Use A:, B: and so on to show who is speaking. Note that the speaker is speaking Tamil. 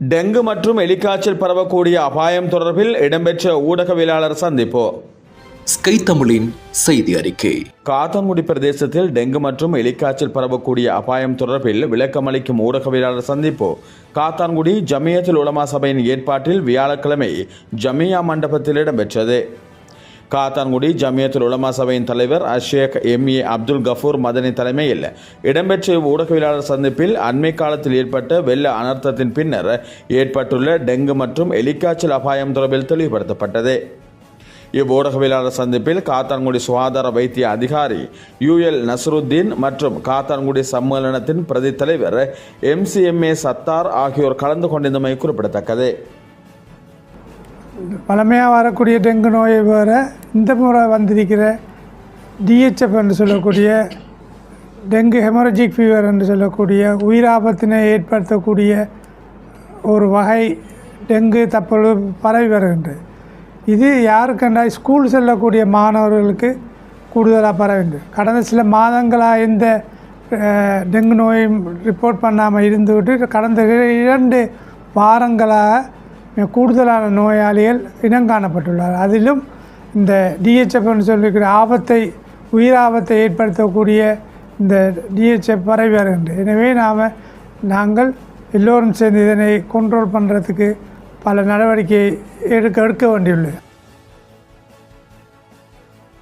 A: டெங்கு மற்றும் எலிக்காய்ச்சல் பரவக்கூடிய அபாயம் தொடர்பில் இடம்பெற்ற ஊடகவியலாளர் சந்திப்பு.
B: ஸ்கை தமிழின் செய்தி அறிக்கை.
A: காத்தான்குடி பிரதேசத்தில் டெங்கு மற்றும் எலிக்காய்ச்சல் பரவக்கூடிய அபாயம் தொடர்பில் விளக்கமளிக்கும் ஊடகவியலாளர் சந்திப்பு. காத்தான்குடி ஜமியத்துல் உலமா சபையின் ஏற்பாட்டில் வியாழக்கிழமை ஜமியா மண்டபத்தில் இடம்பெற்றது. காத்தான்குடி ஜமியத்துல் உலமா சபையின் தலைவர் அஷேக் எம் ஏ அப்துல் கஃபூர் மதனி தலைமையில் இடம்பெற்ற ஊடகவியலாளர் சந்திப்பில் அண்மை காலத்தில் ஏற்பட்ட வெள்ள அனர்த்தத்தின் பின்னர் ஏற்பட்டுள்ள டெங்கு மற்றும் எலிக்காய்ச்சல் அபாயம் தொடர்பில் தெளிவுபடுத்தப்பட்டது. இவ்வூடகவியலாளர் சந்திப்பில் காத்தான்குடி சுகாதார வைத்திய அதிகாரி யுஎல் நசருத்தீன் மற்றும் காத்தான்குடி சம்மேளனத்தின் பிரதி தலைவர் எம்சிஎம்ஏ சத்தார் ஆகியோர் கலந்து கொண்டிருந்தமை குறிப்பிடத்தக்கது.
C: பழமையாக வரக்கூடிய டெங்கு நோயை வேற இந்த முறை வந்திருக்கிற டிஹெச்எஃப் என்று சொல்லக்கூடிய டெங்கு ஹெமரஜிக் ஃபீவர் என்று சொல்லக்கூடிய உயிராபத்தினை ஏற்படுத்தக்கூடிய ஒரு வகை டெங்கு தப்பொழு பரவி வருகின்றது இது யாருக்கண்டா ஸ்கூல் செல்லக்கூடிய மாணவர்களுக்கு கூடுதலாக பரவிண்டு கடந்த சில மாதங்களாக எந்த டெங்கு நோயும் ரிப்போர்ட் பண்ணாமல் இருந்துவிட்டு கடந்த இரண்டு வாரங்களாக கூடுதலான நோயாளிகள் இனங்காணப்பட்டுள்ளார். அதிலும் இந்த டிஹெச்எஃப்னு சொல்லியிருக்கிற ஆபத்தை உயிராபத்தை ஏற்படுத்தக்கூடிய இந்த டிஹெச்எஃப் பரவி வருகின்றது. எனவே நாம் நாங்கள் எல்லோரும் சேர்ந்து இதனை கண்ட்ரோல் பண்ணுறதுக்கு பல நடவடிக்கை எடுக்க எடுக்க வேண்டியுள்ளது.